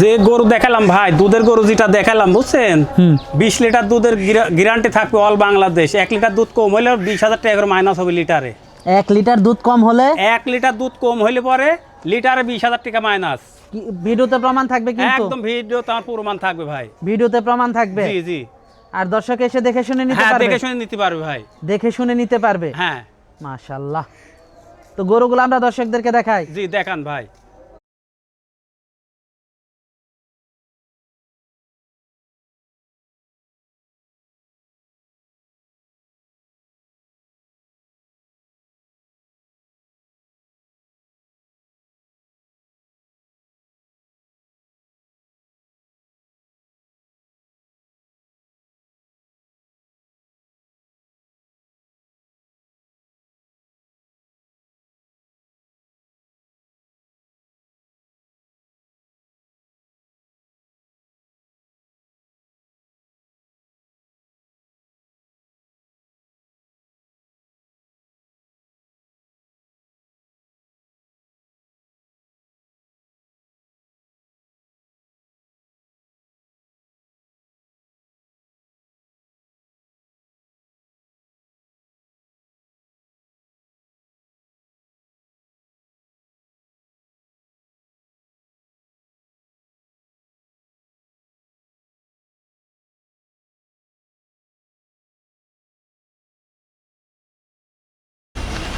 যে গরু দেখালাম ভাই দুধের গরু যেটা দেখালাম বুঝছেন? বিশ লিটার দুধের গ্যারান্টি থাকবে অল বাংলাদেশ এক লিটার দুধ কম হলে বিশ হাজার টাকা করে মাইনাস হবে লিটারে। এক লিটার দুধ কম হলে? এক লিটার দুধ কম হইলে পরে লিটারে বিশ হাজার টাকা মাইনাস ভিডিওতে প্রমাণ থাকবে কিন্তু? একদম ভিডিও তার প্রমাণ থাকবে ভাই। ভিডিওতে প্রমাণ থাকবে? জি জি। আর দর্শক এসে দেখে শুনে নিতে হ্যাঁ পারবে? দেখে শুনে নিতে পারবে ভাই। দেখে শুনে নিতে পারবে? হ্যাঁ। মাশাল্লাহ তো গরুগুলো আমরা দর্শকদেরকে দেখাই। জি দেখান ভাই।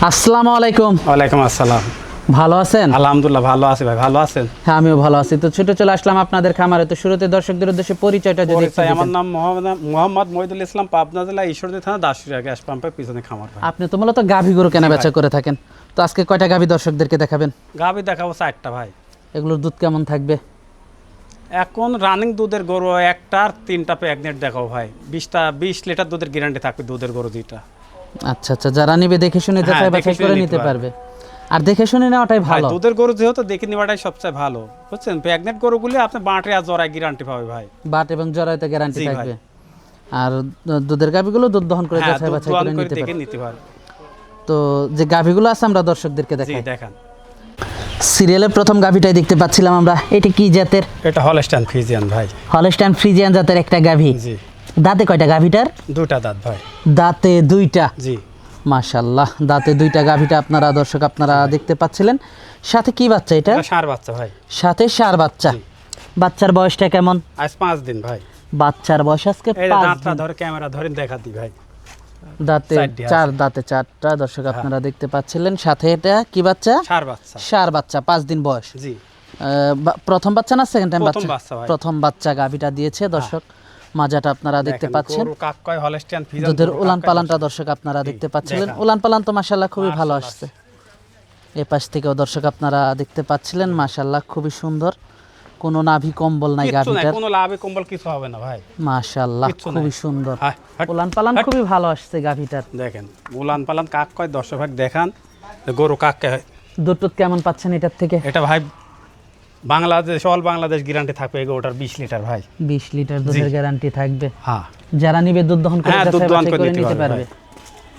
আসসালামু আলাইকুম। ওয়ালাইকুম আসসালাম। ভালো আছেন? আলহামদুলিল্লাহ ভালো আছি ভাই ভালো আছেন? হ্যাঁ আমিও ভালো আছি। তো ছুটে চলে আসলাম আপনাদের খামারে। তো শুরুতে দর্শকদের উদ্দেশ্যে পরিচয়টা যদি একটু আমার নাম মোহাম্মদ মোহাম্মদ মহিদুল ইসলাম পাবনা জেলা ঈশ্বরদী থানা দাসুরিয়া গ্যাস পাম্পের পিছনে খামার ভাই। আপনি তো মূলত গাভী গরু কেনা বেচা করে থাকেন। তো আজকে কয়টা গাভী দর্শকদেরকে দেখাবেন? গাভী দেখাবো চারটা ভাই। এগুলোর দুধ কেমন থাকবে? এখন রানিং দুধের গরু একটার তিনটা প্রেগনেন্ট দেখাও ভাই। বিশটা বিশ লিটার দুধের গ্যারান্টি থাকবে দুধের গরু দুইটা। আচ্ছা আচ্ছা যারা নিবে দেখে শুনে হ্যাঁ, যাচাই বাছাই করে নিতে পারবে। আর দেখে শুনে নেওয়াটাই ভালো। দুধের গরু যেহেতু দেখে নেওয়াটাই সবচেয়ে ভালো বুঝছেন? প্রেগনেন্ট গরুগুলি আপনি বাঁটে আর জরায় গ্যারান্টি পাবে ভাই। বাট এবং জরাইতে গ্যারান্টি থাকবে। আর দুধের গাভীগুলো দুধ দহন করে হ্যাঁ যাচাই বাছাই করে নিতে পারবে। তো যে গাভীগুলো আছে আমরা দর্শকদেরকে দেখাই। দেখান। সিরিয়ালের প্রথম গাভীটাই দেখতে পাচ্ছিলাম আমরা। এটা কি জাতের? এটা হলস্টাইন ফ্রিজিয়ান ভাই। হলস্টাইন ফ্রিজিয়ান জাতের একটা গাভী। জি। দাঁতে কয়টা গাভীটার? দুটা দাঁত ভাই। দাঁতে দুইটা? জি। মাশাল্লাহ দাঁতে দুইটা গাভীটা আপনারা দর্শক আপনারা দেখতে পাচ্ছিলেন। সাথে কি বাচ্চা এটা? ষাঁড় বাচ্চা ভাই। সাথে সার বাচ্চা। বাচ্চার বয়সটা কেমন? আজ পাঁচ দিন ভাই। বাচ্চার বয়স আজকে দাঁতটা ধরে ক্যামেরা ধরে দেখা দি ভাই। দাঁতে চার দাঁতে চারটা দর্শক আপনারা দেখতে পাচ্ছিলেন। সাথে এটা কি বাচ্চা? ষাঁড় বাচ্চা। সার বাচ্চা পাঁচ দিন বয়স। জি। প্রথম বাচ্চা না সেকেন্ড টাইম বাচ্চা? বাচ্চা প্রথম বাচ্চা গাভীটা দিয়েছে দর্শক। মাজাটা আপনারা দেখতে পাচ্ছেন। কাক কয় দুধের উলান পালানটা দর্শক। আপনারা দেখতে পাচ্ছিলেন। উলান পালান তো মাসাল্লাহ খুবই ভালো আসছে। এ পাশ থেকেও দর্শক আপনারা দেখতে পাচ্ছিলেন মাশাল্লাহ খুবই সুন্দর। কোনো নাভি কম্বল নাই গাভীটার। কোনো লাভে কম্বল কিছু হবে না ভাই। নাই। খুবই সুন্দর। উলান পালান খুবই ভালো আসছে গাভীটার। দেখেন উলান পালান কাক কয় দর্শক ভাগ দেখান গরু কাককে হয়। দুধ কেমন পাচ্ছেন এটার থেকে? এটা ভাই বাংলাদেশ অল বাংলাদেশ গ্যারান্টি থাকবে গরুটার বিশ লিটার ভাই। বিশ লিটার দুধের গ্যারান্টি থাকবে। হ্যাঁ। যারা নিবে দুধ দহন করে হ্যাঁ দুধ বাছাই করে নিতে পারবে।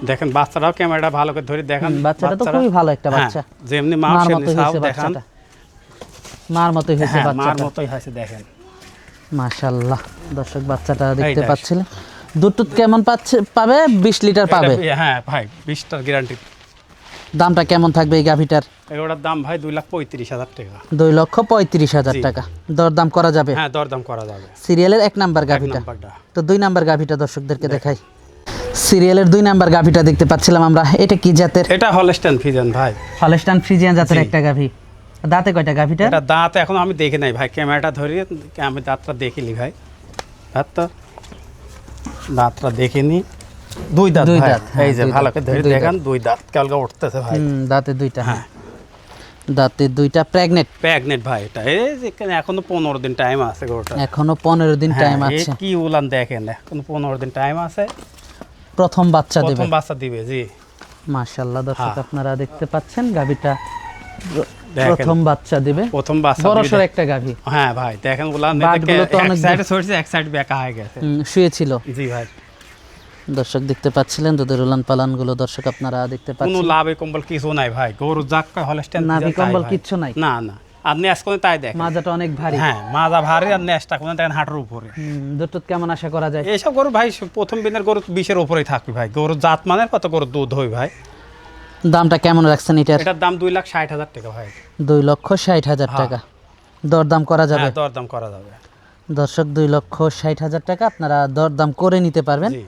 দেখেন বাচ্চারাও ক্যামেরাটা ভালো করে ধরে দেখান। বাচ্চাটা তো খুবই ভালো একটা হ্যাঁ, বাচ্চা। যেমনি মা সেমনি হয়েছে দেখান। মার মতোই হয়েছে হ্যাঁ মার বাচ্চাটা। মতোই হয়েছে দেখেন। মাশাল্লাহ দর্শক বাচ্চাটা দেখতে। পাচ্ছিলেন। দুধ কেমন পাচ্ছে পাবে? বিশ লিটার পাবে। হ্যাঁ ভাই বিশটার গ্যারান্টি দামটা কেমন থাকবে এই গাভিটার? এগুলোর দাম ভাই দুই লাখ পঁয়ত্রিশ হাজার টাকা। দুই লক্ষ পঁয়ত্রিশ হাজার। টাকা। দরদাম করা যাবে? হ্যাঁ দরদাম করা যাবে। সিরিয়ালের এক নাম্বার গাভিটা। তো দুই নাম্বার গাভিটা দর্শকদেরকে দেখাই। সিরিয়ালের দুই নাম্বার গাভিটা দেখতে পাচ্ছিলাম আমরা। এটা কি জাতের? এটা হলস্টাইন ফিজান ভাই। হলস্টান ফ্রিজিয়ান জাতের একটা গাভি। দাঁতে কয়টা গাভিটা? এটা দাঁত এখন আমি দেখি নাই ভাই। ক্যামেরাটা ধরিয়ে আমি দাঁতটা দেখিনি ভাই। দাঁতটা দাঁতটা দেখিনি। দুই দাঁত দুই দাঁত, হ্যাঁ, এই যে ভালো করে ধরে দেখান দুই দাঁত কালকে উঠতেছে ভাই। দাঁতে দুইটা হ্যাঁ। দাঁতে দুইটা প্রেগনেন্ট প্রেগনেন্ট ভাই এটা। এই যে এখানে পনেরো দিন টাইম আছে গরুটা এখনও পনেরো দিন টাইম হ্যাঁ, আছে। কি উলান দেখেন এখনও পনেরো দিন টাইম আছে। প্রথম বাচ্চা দেবে। প্রথম বাচ্চা দিবে জি। মাশাল্লাহ দর্শক হ্যাঁ। আপনারা দেখতে পাচ্ছেন গাভিটা দেখেন। প্রথম বাচ্চা দিবে। প্রথম বাচ্চা একটা গাভি। হ্যাঁ ভাই দেখেন উলান। তো এক সাইডে সরছে এক সাইড বেঁকা হয়ে গেছে। শুয়েছিল। জি ভাই। দর্শক দেখতে পাচ্ছিলেন দুধের উলান পালানগুলো দর্শক আপনারা দেখতে পাচ্ছেন। কোনো লাভে কম্বল কিছু নাই ভাই গরু যাক হলস্টেন নাভি কম্বল কিচ্ছু নাই। না না আর ন্যাস কোনে তাই দেখ মাজাটা অনেক ভারী। হ্যাঁ মাজা ভারী আর ন্যাসটা কোনে দেখেন হাঁটার উপরে। দুধ কেমন আশা করা যায়? এইসব গরু ভাই প্রথম দিনের গরু বিশের উপরেই থাকবে ভাই। গরু জাত মানের কত গরু দুধ হই ভাই? দামটা কেমন রাখছেন এটার? এটার দাম দুই লাখ ষাট হাজার টাকা ভাই। দুই লক্ষ ষাট হাজার হ্যাঁ। টাকা। দরদাম করা যাবে? হ্যাঁ দরদাম করা যাবে। দর্শক দুই লক্ষ ষাট হাজার টাকা আপনারা দরদাম করে নিতে পারবেন। জি।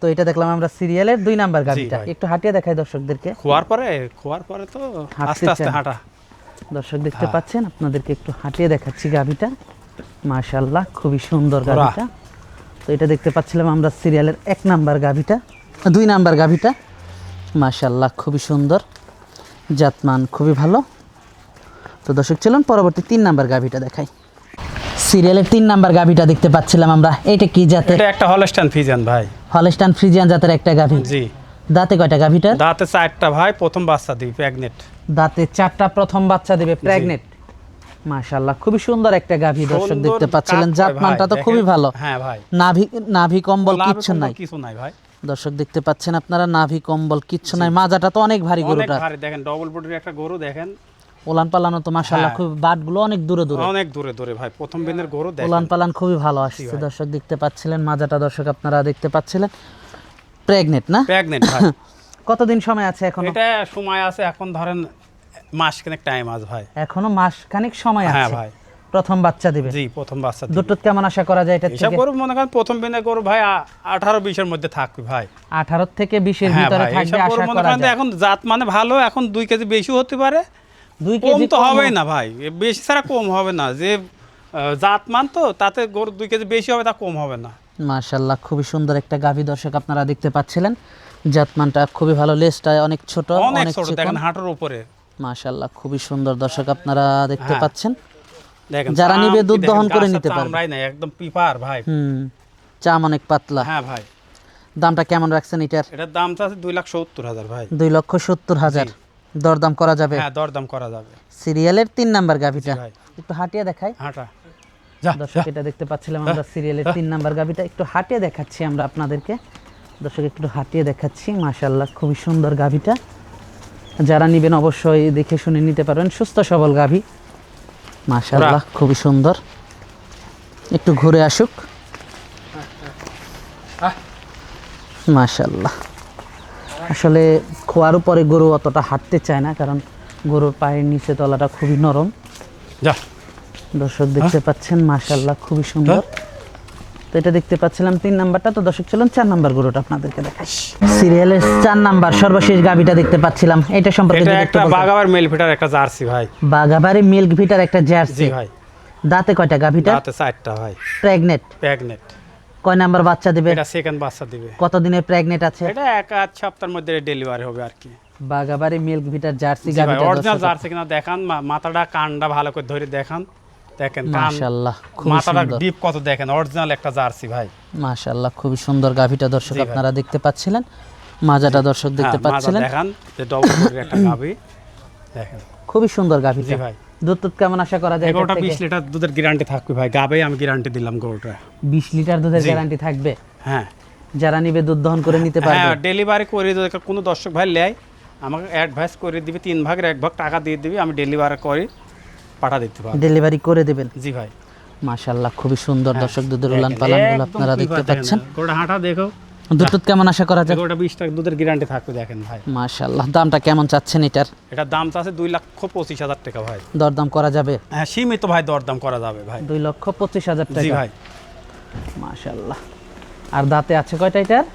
তো এটা দেখলাম আমরা সিরিয়ালের দুই নাম্বার গাড়িটা। একটু হাঁটিয়ে দেখাই দর্শকদেরকে। খোয়ার পরে খোয়ার পরে তো আস্তে আস্তে হাঁটা। দর্শক দেখতে হ্যাঁ। পাচ্ছেন আপনাদেরকে একটু হাঁটিয়ে দেখাচ্ছি গাভিটা মাশাল্লাহ খুবই সুন্দর। গাভিটা তো এটা দেখতে পাচ্ছিলাম আমরা সিরিয়ালের এক নাম্বার গাভিটা দুই নাম্বার গাভিটা মাশাল্লাহ খুবই সুন্দর। জাতমান খুবই ভালো। তো দর্শক চলুন পরবর্তী তিন নাম্বার গাভিটা দেখাই। সিরিয়ালের তিন নাম্বার গাভিটা দেখতে পাচ্ছিলাম আমরা। এটা কি জাতের? এটা একটা হলস্টান ফিজান ভাই। হলস্টান ফ্রিজিয়ান জাতের একটা গাভি। জি। দাঁতে কয়টা গাভিটার? দাঁতে চারটা ভাই প্রথম বাচ্চা দিই প্রেগনেট দাঁতে চারটা প্রথম বাচ্চা দেবে প্রেগনেন্ট মাশাল্লাহ খুবই সুন্দর একটা গাভী দর্শক দেখতে পাচ্ছিলেন। জাতমানটা তো খুবই ভালো। হ্যাঁ ভাই। নাভি নাভি কম্বল কিচ্ছু নাই। কিছু নাই ভাই। দর্শক দেখতে পাচ্ছেন আপনারা নাভি কম্বল কিচ্ছু নাই। মাজাটা তো অনেক ভারী অনেক গরুটা ভারী দেখেন ডবল বডির একটা গরু দেখেন। ওলান পালানো তো হ্যাঁ। খুব বাটগুলো অনেক দূরে দূরে। অনেক দূরে দূরে ভাই প্রথম গরু দেখেন। ওলান পালান খুবই ভালো আসছে দর্শক দেখতে পাচ্ছিলেন মাজাটা দর্শক আপনারা দেখতে পাচ্ছিলেন। প্রেগনেন্ট না? প্রেগনেট ভাই। কতদিন সময় আছে এখনও? এটা সময় আছে এখন ধরেন মাস খানেক টাইম আছে ভাই। এখনও মাস খানিক সময় হ্যাঁ ভাই। প্রথম বাচ্চা দিবে। জি প্রথম বাচ্চা। দুটো কেমন আশা করা যায় এটা থেকে? গরু মনে করেন প্রথম দিনের গরু ভাই আ- আঠারো বিশের মধ্যে থাকবে ভাই। আঠারো থেকে বিশের হ্যাঁ ভিতরে থাকবে আশা করা যায়। এখন জাত মানে ভালো এখন দুই কেজি বেশি হতে পারে দুই কেজি তো হোক। না ভাই বেশি ছাড়া কম হবে না। যে আহ, জাত মান তো তাতে গরু দুই কেজি বেশি হবে তা কম হবে না। মাশাল্লাহ খুবই সুন্দর একটা গাভী দর্শক আপনারা দেখতে পাচ্ছিলেন। জাতমানটা খুবই ভালো লেজটা অনেক ছোট অনেক ছোট দেখেন হাঁটুর উপরে। মাশাল্লাহ খুবই সুন্দর দর্শক আপনারা দেখতে হ্যাঁ। পাচ্ছেন। দেখেন যারা নিবে দুধ দহন করে নিতে পারবে। চামড়াই নাই একদম পিপার ভাই। হুম চাম অনেক পাতলা। হ্যাঁ ভাই। দামটা কেমন রাখছেন এটার? এটার দাম তো আছে দুই লাখ সত্তর হাজার ভাই। দুই লক্ষ সত্তর হাজার। দরদাম করা যাবে। হ্যাঁ দরদাম করা যাবে। সিরিয়ালের তিন নাম্বার গাভীটা। একটু হাঁটিয়ে দেখাই। হাঁটা। যা দর্শক এটা দেখতে পাচ্ছিলাম আমরা সিরিয়ালের তিন নাম্বার গাভিটা। একটু হাঁটিয়ে দেখাচ্ছি আমরা আপনাদেরকে। দর্শক একটু হাঁটিয়ে দেখাচ্ছি। মাশাল্লাহ খুবই সুন্দর গাভিটা। যারা নেবেন অবশ্যই দেখে শুনে নিতে পারবেন। সুস্থ সবল গাভী। মাশাল্লাহ খুবই সুন্দর। একটু ঘুরে আসুক। মাশাল্লাহ আসলে খোয়ার উপরে গরু অতটা হাঁটতে চায় না কারণ গরুর পায়ের নিচে তলাটা খুবই নরম। যা। দর্শক দেখতে পাচ্ছেন মাশাল্লাহ খুবই সুন্দর। তো এটা দেখতে পাচ্ছিলাম তিন নাম্বারটা। তো দর্শক চলুন চার নাম্বার গরুটা আপনাদেরকে দেখাই। সিরিয়ালের চার নাম্বার সর্বশেষ গাবিটা দেখতে পাচ্ছিলাম। এটা সম্পর্কে এটা একটা বাগাবার মেল ফিটার একটা জার্সি ভাই। বাগাবাড়ি মিল্ক ভিটার একটা জার্সি। ভাই। দাঁতে কয়টা গাভিটা রাতে চারটা ভাই। প্রেগনেট প্রেগনেট কয় নাম্বার বাচ্চা দিবে? এটা সেকেন্ড বাচ্চা দিবে। কত কতদিনের প্রেগনেট আছে? এটা এক আধ সপ্তাহের মধ্যে ডেলিভারি হবে আর কি। বাগাবাড়ি মিল্ক ভিটার জার্সি গাভিটা অরিজিনাল জার্সি কিনা দেখান মাথাটা কানটা ভালো করে ধরে দেখান। দেখেন খুব মাথাটা ডিপ কত দেখেন অরিজিনাল একটা জার্সি ভাই। মাশাল্লাহ খুবই সুন্দর গাভিটা দর্শক আপনারা দেখতে পাচ্ছিলেন। মাজাটা দর্শক দেখতে হ্যাঁ, পাচ্ছিলেন। দেখান যে ডবল একটা গাবি দেখেন। খুবই সুন্দর গাভিটা। জি ভাই। দুধ টুধ কেমন আশা করা যায় এগারোটা বিশ লিটার দুধের গ্যারান্টি থাকবে ভাই। গাবে আমি গ্যারান্টি দিলাম গরুটা বিশ লিটার দুধের গ্যারান্টি থাকবে? হ্যাঁ। যারা নিবে দুধ দহন করে নিতে পারবে। হ্যাঁ ডেলিভারি করে যদি কোনো দর্শক ভাই নেয় আমাকে অ্যাডভাইস করে দিবে তিন ভাগের এক ভাগ টাকা দিয়ে দিবে। আমি ডেলিভারি করে পাঠা দিতে পারব। ডেলিভারি করে দেবেন? জি ভাই। মাশাল্লাহ খুবই সুন্দর। দর্শক দুধের উলান দেখেন, আপনারা দেখতে পাচ্ছেন। না। গরুটা হাঁটা দেখো। দুধ টুধ কেমন আশা করা যায়? গরুটা বিশ টাকা দুধের গ্যারান্টি থাকবে দেখেন ভাই। মাশাল্লাহ দামটা কেমন চাচ্ছেন এটার? এটার দাম আছে দুই লক্ষ পঁচিশ হাজার টাকা ভাই। দরদাম করা যাবে? হ্যাঁ সীমিত ভাই দরদাম করা যাবে ভাই। দুই লক্ষ পঁচিশ হাজার টাকা। ভাই। মাশাল্লাহ আর দাঁতে আছে কয়টা এটার?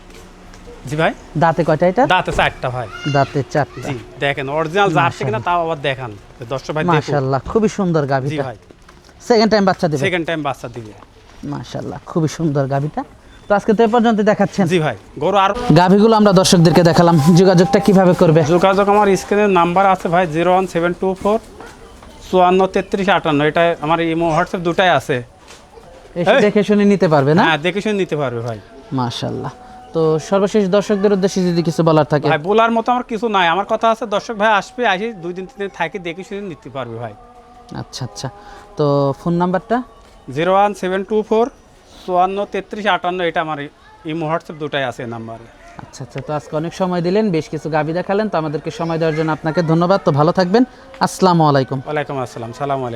জি ভাই। দাঁতে কয়টা এটা দাঁতে চারটা ভাই। দাঁতে চারটা। জি দেখেন অরিজিনাল জার্সি কিনা তাও আবার দেখান। দর্শক ভাই দেখুন। মাশাল্লাহ খুবই সুন্দর জি গাভিটা। ভাই। সেকেন্ড টাইম বাচ্চা দেবে? সেকেন্ড টাইম বাচ্চা দিবে। মাশাল্লাহ খুবই সুন্দর গাভিটা। তো আজকে তো এ পর্যন্ত দেখাচ্ছেন। জি ভাই গরু আর গাভিগুলো আমরা দর্শকদেরকে দেখালাম যোগাযোগটা কীভাবে করবে? যোগাযোগ আমার স্ক্রিনের নাম্বার আছে ভাই zero one seven two four চুয়ান্ন তেত্রিশ আটান্ন। এটা আমার ইমো হোয়াটসঅ্যাপ দুটাই আছে। দেখে শুনে নিতে পারবে না? হ্যাঁ দেখে শুনে নিতে পারবে ভাই। মাশাল্লাহ তো সর্বশেষ দর্শকদের উদ্দেশ্যে যদি কিছু বলার থাকে। ভাই বলার মতো আমার কিছু নাই। আমার কথা আছে দর্শক ভাই আসবে আসি দুই দিন তিন দিন থাকি দেখে শুনে নিতে পারবে ভাই। আচ্ছা আচ্ছা। তো ফোন নাম্বারটা? Zero one seven two four চুয়ান্ন তেত্রিশ আটান্ন এটা আমার ইমো হোয়াটসঅ্যাপ দুটাই আছে নাম্বারে। আচ্ছা আচ্ছা তো আজকে অনেক সময় দিলেন বেশ কিছু গাভি দেখালেন তো আমাদেরকে সময় দেওয়ার জন্য আপনাকে ধন্যবাদ। তো ভালো থাকবেন। আসসালামু আলাইকুম। ওয়ালাইকুম আসসালাম সালাম আলাইকুম।